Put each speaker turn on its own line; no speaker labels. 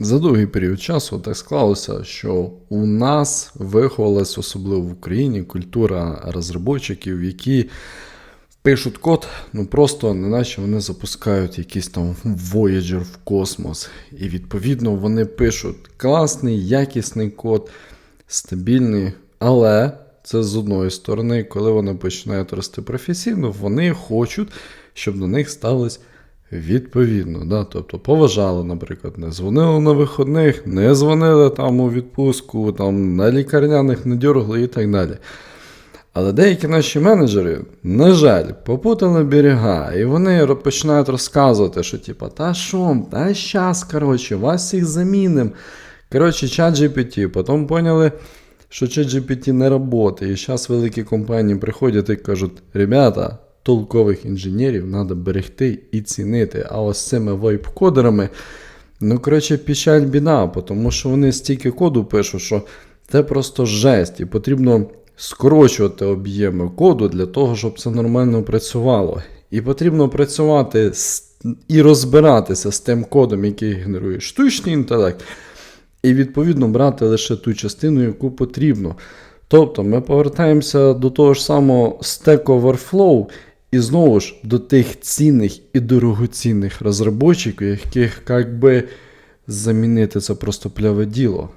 За довгий період часу так склалося, що у нас виховалась, особливо в Україні, культура розробників, які пишуть код, ну просто не наче вони запускають якийсь там Voyager в космос. І відповідно вони пишуть класний, якісний код, стабільний, але це з одної сторони, коли вони починають рости професійно, вони хочуть, щоб до них ставилось відповідно. Да? Тобто поважали, наприклад, не дзвонили на виходних, не дзвонили там у відпустку, там на лікарняних не дергали і так далі. Але деякі наші менеджери, на жаль, попутали берега, і вони починають розказувати, що типа, та що, та щас, коротше, вас всіх заміним. Коротше, чат GPT, потім поняли, що чат GPT не працює. І зараз великі компанії приходять і кажуть, ребята, толкових інженерів треба берегти і цінити. А ось цими вайп-кодерами, ну, коротше, печаль біда, тому що вони стільки коду пишуть, що це просто жесть, і потрібно скорочувати об'єми коду для того, щоб це нормально працювало. І потрібно працювати і розбиратися з тим кодом, який генерує штучний інтелект, і відповідно брати лише ту частину, яку потрібно. Тобто ми повертаємося до того ж самого Stack Overflow і знову ж до тих цінних і дорогоцінних розробочиків, яких як би замінити це просто пляве діло.